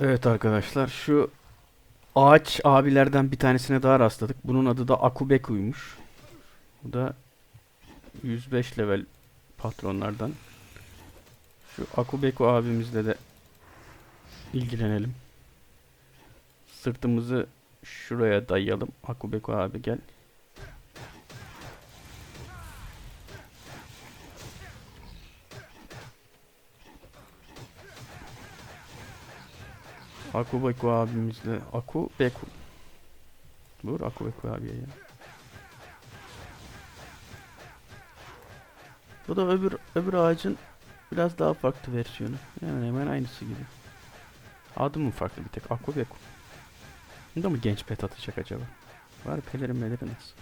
Evet arkadaşlar şu ağaç abilerden bir tanesine daha rastladık. Bunun adı da Akubeku'ymuş. Bu da 105 level patronlardan. Şu Akubeku abimizle de ilgilenelim. Sırtımızı şuraya dayayalım. Akubeku abi gel. Akubeku abimizle Akubeku. Dur Akubeku abiye ya. Bu da öbür öbür ağacın biraz daha farklı versiyonu. Hemen hemen aynısı gibi. Adı mı farklı bir tek? Akubeku. Bunda mı genç pet atacak acaba? Var pelerin melerin nasıl?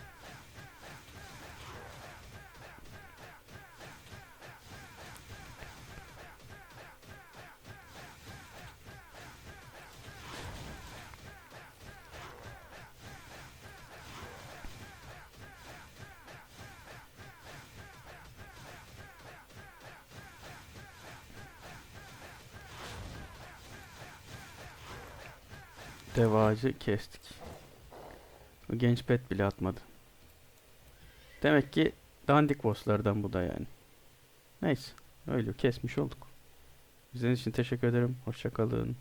Dev ağacı kestik. O genç pet bile atmadı. Demek ki dandik bosslardan bu da yani. Neyse. Öyle kesmiş olduk. İzlediğiniz için teşekkür ederim. Hoşçakalın.